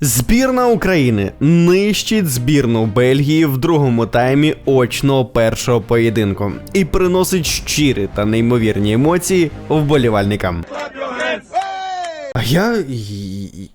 Збірна України нищить збірну Бельгії в другому таймі очного першого поєдинку і приносить щирі та неймовірні емоції вболівальникам. А я.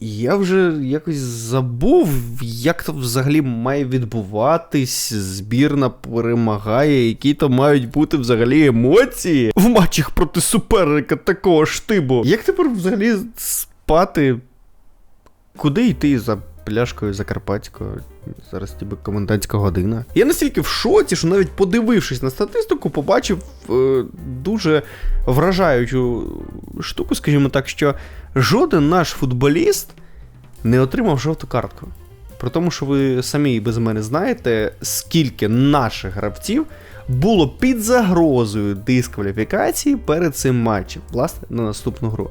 Я вже якось забув, як то взагалі має відбуватись. Збірна перемагає, які то мають бути взагалі емоції в матчах проти суперника такого штибу. Як тепер взагалі спати? Куди йти за пляшкою Закарпатського? Зараз ніби комендантська година. Я настільки в шоці, що навіть подивившись на статистику, побачив е, дуже вражаючу штуку, скажімо так, що жоден наш футболіст не отримав жовту картку. При тому, що ви самі без мене знаєте, скільки наших гравців було під загрозою дискваліфікації перед цим матчем, власне, на наступну гру.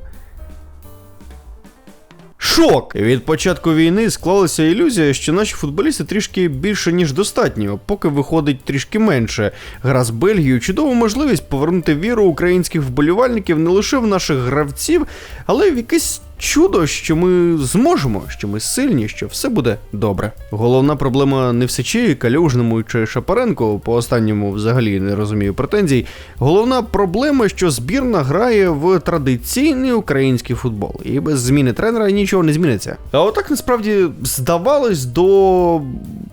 Шок! Від початку війни склалася ілюзія, що наші футболісти трішки більше, ніж достатньо, поки виходить трішки менше. Гра з Бельгією чудова можливість повернути віру українських вболівальників не лише в наших гравців, але й в якесь чудо, що ми зможемо, що ми сильні, що все буде добре. Головна проблема не в Сечі, Калюжному чи Шапаренко, по останньому взагалі не розумію претензій. Головна проблема, що збірна грає в традиційний український футбол, і без зміни тренера нічого не зміниться. А отак насправді здавалось до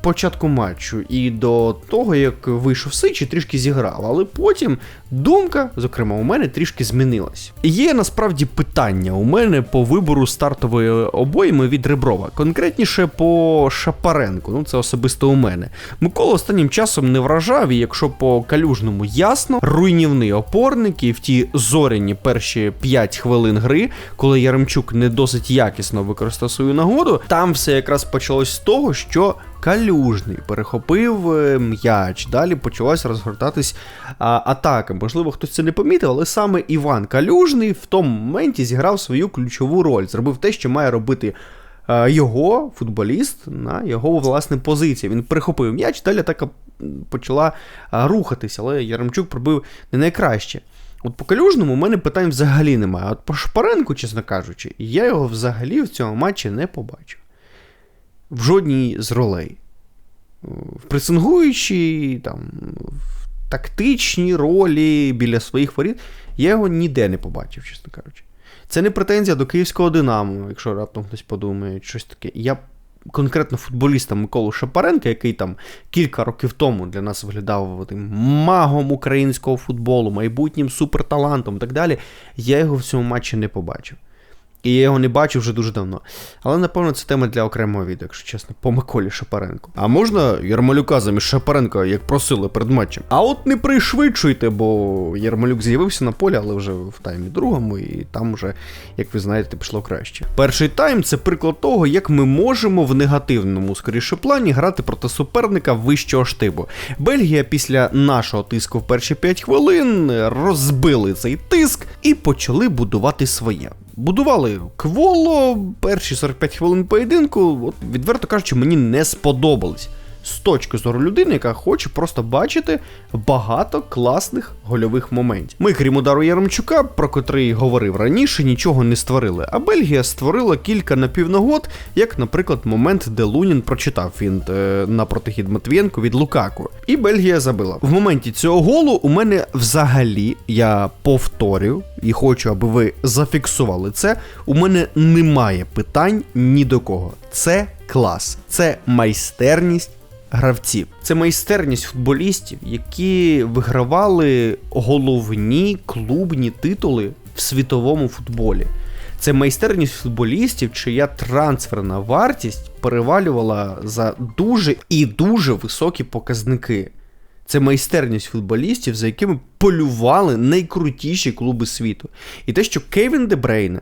початку матчу і до того, як вийшов Сич і трішки зіграв. Але потім думка, зокрема, у мене трішки змінилась. Є насправді питання у мене по вибору стартової обойми від Реброва, конкретніше по Шапаренку. Ну це особисто у мене. Микола останнім часом не вражав, і якщо по калюжному ясно, руйнівний опорник і в ті зоряні перші 5 хвилин гри, коли Яремчук не досить якісно використав свою нагоду, там все якраз почалось з того, що Калюжний перехопив е, м'яч. Далі почалась розгортатись а, атака. Можливо, хтось це не помітив, але саме Іван Калюжний в тому моменті зіграв свою ключову роль. Зробив те, що має робити його футболіст на його власне позиції. Він перехопив м'яч, далі атака почала а, рухатись, але Яремчук пробив не найкраще. От по калюжному у мене питань взагалі немає. От по Шпаренку, чесно кажучи, я його взагалі в цьому матчі не побачив в жодній з ролей. В пресингуючій, там, в тактичній ролі біля своїх воріт, я його ніде не побачив, чесно кажучи. Це не претензія до київського Динамо, якщо раптом хтось подумає, щось таке. Я конкретно футболіста Миколу Шапаренка, який там кілька років тому для нас виглядав тим магом українського футболу, майбутнім суперталантом і так далі, я його в цьому матчі не побачив. І я його не бачив вже дуже давно. Але напевно це тема для окремого відео, якщо чесно, по Миколі Шапаренку. А можна Ярмолюка замість Шапаренка, як просили перед матчем? А от не пришвидшуйте, бо Ярмолюк з'явився на полі, але вже в таймі другому, і там вже, як ви знаєте, пішло краще. Перший тайм це приклад того, як ми можемо в негативному, скоріше плані грати проти суперника вищого штибу. Бельгія після нашого тиску в перші 5 хвилин розбили цей тиск і почали будувати своє. Будували кволо, перші 45 хвилин поєдинку, от, відверто кажучи, мені не сподобались. З точки зору людини, яка хоче просто бачити багато класних гольових моментів. Ми, крім удару Яремчука, про котрий говорив раніше, нічого не створили. А Бельгія створила кілька напівнагод, як, наприклад, момент, де Лунін прочитав фінт е, на протихід Матвієнко від Лукаку. І Бельгія забила. В моменті цього голу у мене взагалі, я повторю і хочу, аби ви зафіксували це. У мене немає питань ні до кого. Це клас, це майстерність гравців. Це майстерність футболістів, які вигравали головні клубні титули в світовому футболі. Це майстерність футболістів, чия трансферна вартість перевалювала за дуже і дуже високі показники. Це майстерність футболістів, за якими полювали найкрутіші клуби світу. І те, що Кевін Де Брейне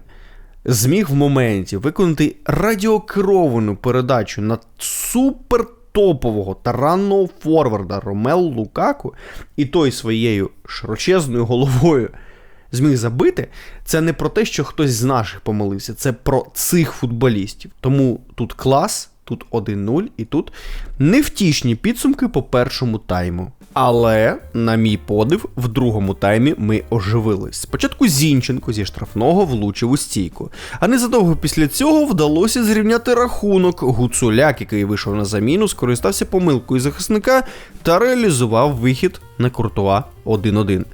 зміг в моменті виконати радіокеровану передачу на супертопового таранного форварда Ромел Лукаку, і той своєю широчезною головою зміг забити, це не про те, що хтось з наших помилився, це про цих футболістів. Тому тут клас, тут 1-0 і тут невтішні підсумки по першому тайму. Але, на мій подив, в другому таймі ми оживились. Спочатку Зінченко зі штрафного влучив у стійку. А незадовго після цього вдалося зрівняти рахунок. Гуцуляк, який вийшов на заміну, скористався помилкою захисника та реалізував вихід на Куртуа 1-1.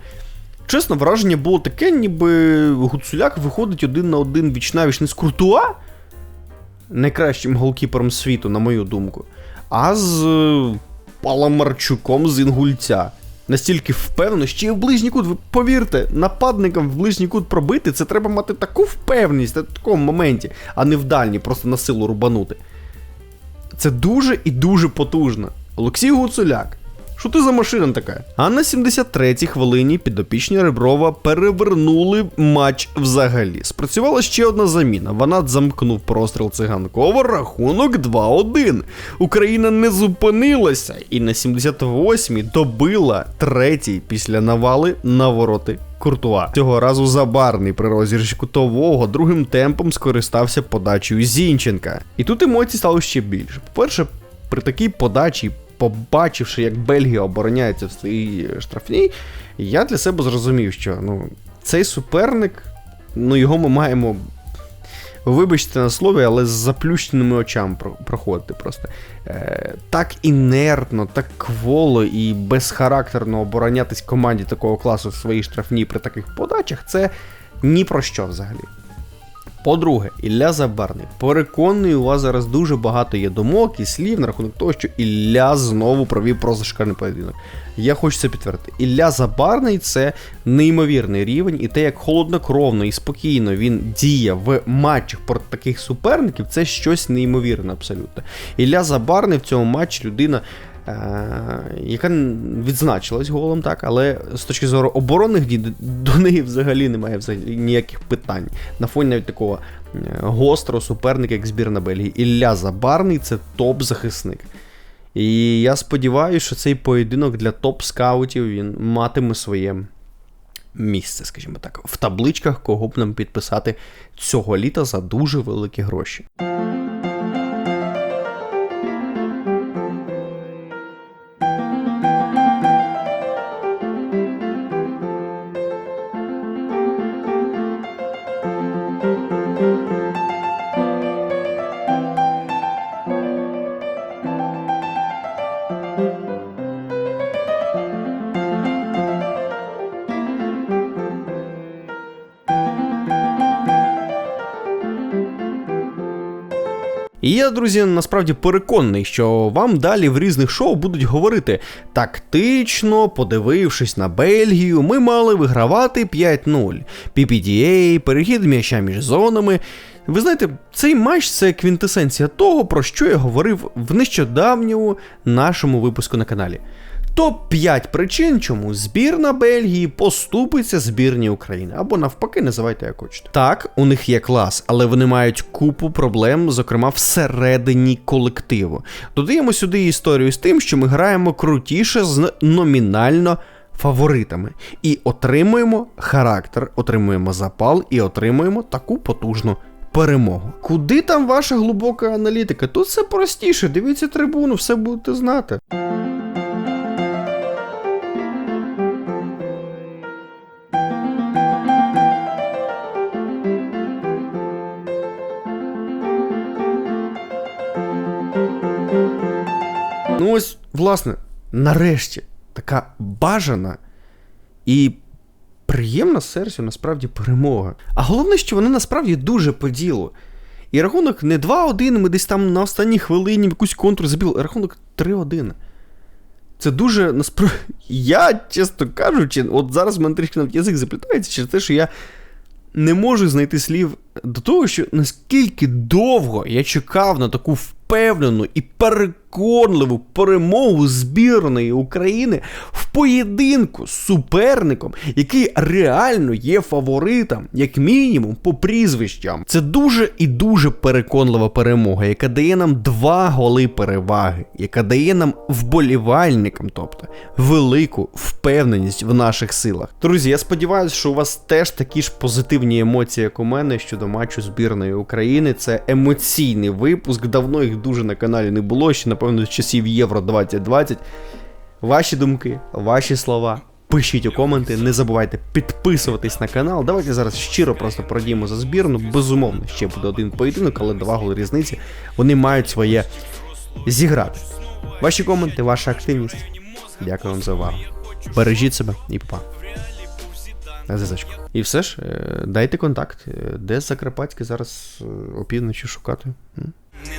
Чесно, враження було таке, ніби Гуцуляк виходить один на один віч навіч не з Куртуа, найкращим голкіпером світу, на мою думку, а з е, Паламарчуком з Інгульця. Настільки впевнено, ще й в ближній кут, ви повірте, нападникам в ближній кут пробити, це треба мати таку впевненість на такому моменті, а не в дальній, просто на силу рубанути. Це дуже і дуже потужно. Олексій Гуцуляк. Що ти за машина така? А на 73-й хвилині підопічні Реброва перевернули матч взагалі. Спрацювала ще одна заміна. Ванат замкнув простріл циганкова, рахунок 2-1. Україна не зупинилася і на 78-й добила третій після навали на вороти Куртуа. Цього разу забарний при розіграші кутового другим темпом скористався подачею Зінченка. І тут емоцій стало ще більше. По-перше, при такій подачі побачивши, як Бельгія обороняється в своїй штрафній, я для себе зрозумів, що ну, цей суперник, ну його ми маємо. Вибачте на слові, але з заплющеними очами проходити просто. Е, Так інертно, так кволо і безхарактерно оборонятись команді такого класу в своїй штрафній при таких подачах, це ні про що взагалі. По-друге, Ілля Забарний. Переконую, у вас зараз дуже багато є думок і слів на рахунок того, що Ілля знову провів прозашкальний поєдинок. Я хочу це підтвердити. Ілля Забарний це неймовірний рівень, і те, як холоднокровно і спокійно він діє в матчах проти таких суперників, це щось неймовірне абсолютно. Ілля Забарний в цьому матчі людина. Е, яка відзначилась голом, так, але з точки зору оборонних дій до неї взагалі немає взагалі ніяких питань. На фоні навіть такого е, гострого суперника, як збірна Бельгії. Ілля Забарний це топ-захисник. І я сподіваюся, що цей поєдинок для топ-скаутів він матиме своє місце, скажімо так, в табличках, кого б нам підписати цього літа за дуже великі гроші. І я, друзі, насправді переконаний, що вам далі в різних шоу будуть говорити тактично, подивившись на Бельгію, ми мали вигравати 5-0. PPDA, перехід м'яча між зонами. Ви знаєте, цей матч це квінтесенція того, про що я говорив в нещодавньому нашому випуску на каналі. Топ-5 причин, чому збірна Бельгії поступиться збірні України. Або навпаки, називайте як хочете. Так, у них є клас, але вони мають купу проблем, зокрема всередині колективу. Додаємо сюди історію з тим, що ми граємо крутіше з номінально фаворитами. І отримуємо характер, отримуємо запал і отримуємо таку потужну. Перемогу. Куди там ваша глибока аналітика? Тут все простіше. Дивіться трибуну, все будете знати. Власне, нарешті така бажана і приємна серцю насправді перемога. А головне, що вона насправді дуже по ділу. І рахунок не 2-1, ми десь там на останній хвилині якусь контур забили, а рахунок 3-1. Це дуже насправді. Я, чесно кажучи, от зараз в мене трішки навіть язик заплітається через те, що я не можу знайти слів до того, що наскільки довго я чекав на таку впевнену і переконливу перемогу збірної України в поєдинку з суперником, який реально є фаворитом, як мінімум, по прізвищам. Це дуже і дуже переконлива перемога, яка дає нам два голи переваги, яка дає нам вболівальникам, тобто велику впевненість в наших силах. Друзі, я сподіваюся, що у вас теж такі ж позитивні емоції, як у мене щодо матчу збірної України. Це емоційний випуск. Давно їх дуже на каналі не було, ще, напевно, з часів Євро 2020. Ваші думки, ваші слова. Пишіть у коменти, не забувайте підписуватись на канал. Давайте зараз щиро просто продіємо за збірну. Безумовно, ще буде один поєдинок, але два голи різниці. Вони мають своє зіграти. Ваші коменти, ваша активність. Дякую вам за увагу. Бережіть себе і па. ЗЗ. І все ж, е, дайте контакт, е, де Закарпатський зараз е, опівночі шукати. Не